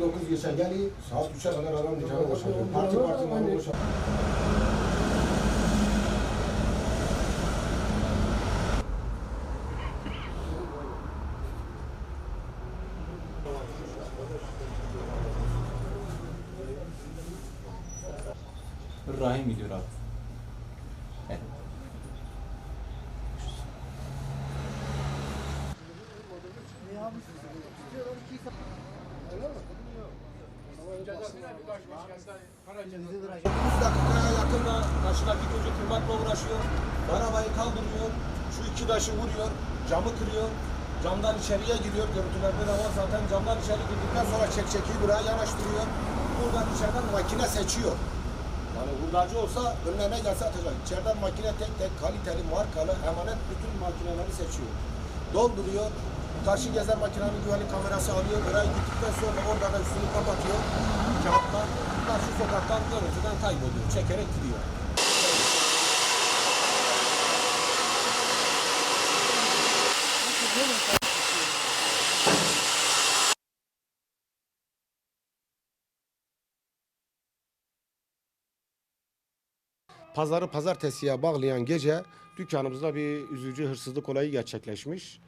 9 geçe geliyor, saat 3'e kadar adam dükkanı boşalıyor. Parti parti malı boşalıyor. Rahim gidiyor abi. Biz dakikaya yakın da karşıdaki çocuk kırmakla uğraşıyor. Arabayı kaldırıyor. Şu iki taşı vuruyor. Camı kırıyor. Camdan içeriye giriyor. Görüntülerde de var zaten. Camdan içeri girdikten sonra çek çekiyi buraya yanaştırıyor. Buradan içeriden makine seçiyor. Yani hurdacı olsa önüne gelse atacak. İçeriden makine tek tek kaliteli, markalı, emanet bütün makineleri seçiyor. Dolduruyor. Karşı gezer makinenin güvenlik kamerası alıyor. Oraya gittikten sonra orada da üstünü kapatıyor. Camdan karşı sokaktan görüntüden kayboluyor. Çekerek gidiyor. Pazarı pazartesiye bağlayan gece dükkanımızda bir üzücü hırsızlık olayı gerçekleşmiş.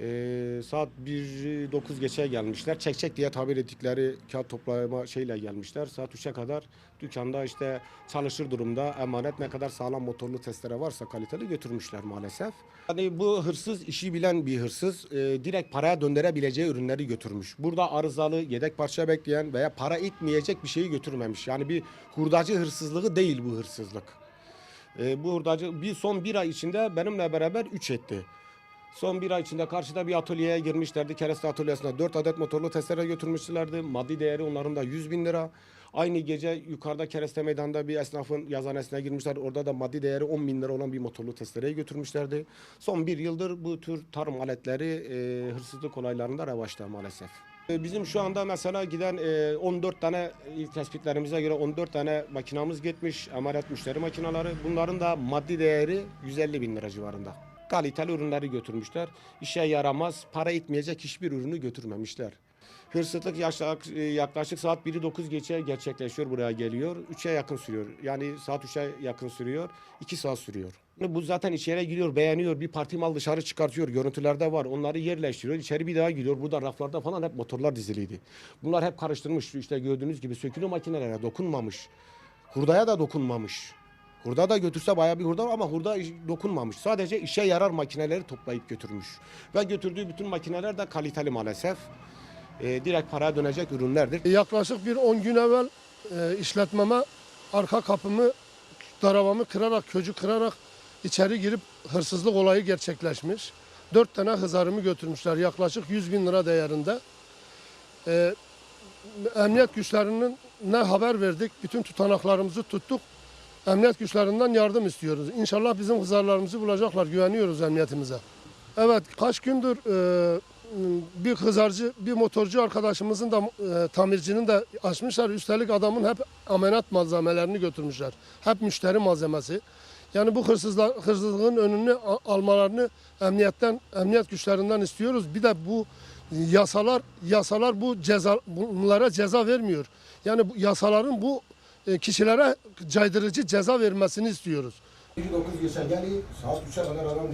Ee, saat 1.09 geçe gelmişler. Çek çek diye tabir ettikleri kağıt toplama şeyle gelmişler. Saat 3'e kadar dükkanda işte çalışır durumda emanet ne kadar sağlam motorlu testere varsa kaliteli götürmüşler maalesef. Yani bu hırsız işi bilen bir hırsız e, direkt paraya döndürebileceği ürünleri götürmüş. Burada arızalı, yedek parça bekleyen veya para itmeyecek bir şeyi götürmemiş. Yani bir hurdacı hırsızlığı değil bu hırsızlık. E, bu hurdacı bir son bir ay içinde benimle beraber 3 etti. Son bir ay içinde karşıda bir atölyeye girmişlerdi. Kereste atölyesine 4 adet motorlu testere götürmüşlerdi. Maddi değeri onların da 100 bin lira. Aynı gece yukarıda Kereste Meydanı'nda bir esnafın yazanesine girmişler. Orada da maddi değeri 10 bin lira olan bir motorlu testereyi götürmüşlerdi. Son bir yıldır bu tür tarım aletleri e, hırsızlık olaylarında revaçta maalesef. E, Bizim şu anda mesela giden e, 14 tane ilk tespitlerimize göre 14 tane makinamız gitmiş. Emanet müşteri makinaları. Bunların da maddi değeri 150 bin lira civarında. Kaliteli ürünleri götürmüşler. İşe yaramaz, para itmeyecek hiçbir ürünü götürmemişler. Hırsızlık yaklaşık, yaklaşık saat 1'i 9 geçe gerçekleşiyor buraya geliyor. 3'e yakın sürüyor. Yani saat 3'e yakın sürüyor. 2 saat sürüyor. Bu zaten içeri giriyor, beğeniyor. Bir parti mal dışarı çıkartıyor. Görüntülerde var. Onları yerleştiriyor. İçeri bir daha giriyor. Burada raflarda falan hep motorlar diziliydi. Bunlar hep karıştırmış. İşte gördüğünüz gibi sökülü makinelere dokunmamış. Hurdaya da dokunmamış. Hurda da götürse bayağı bir hurda ama hurda dokunmamış. Sadece işe yarar makineleri toplayıp götürmüş. Ve götürdüğü bütün makineler de kaliteli maalesef. Ee, direkt paraya dönecek ürünlerdir. Yaklaşık bir 10 gün evvel e, işletmeme arka kapımı, darabamı kırarak, köcü kırarak içeri girip hırsızlık olayı gerçekleşmiş. Dört tane hızarımı götürmüşler yaklaşık 100 bin lira değerinde. E, emniyet güçlerinin ne haber verdik, bütün tutanaklarımızı tuttuk. Emniyet güçlerinden yardım istiyoruz. İnşallah bizim hızarlarımızı bulacaklar, güveniyoruz emniyetimize. Evet, kaç gündür e, bir hızarcı, bir motorcu arkadaşımızın da e, tamircinin de açmışlar. Üstelik adamın hep amenat malzemelerini götürmüşler. Hep müşteri malzemesi. Yani bu hırsızlar, hırsızlığın önünü almalarını emniyetten, emniyet güçlerinden istiyoruz. Bir de bu yasalar, yasalar bu ceza, bunlara ceza vermiyor. Yani bu yasaların bu kişilere caydırıcı ceza vermesini istiyoruz. 9 geçe geliyor, saat 3'e kadar adam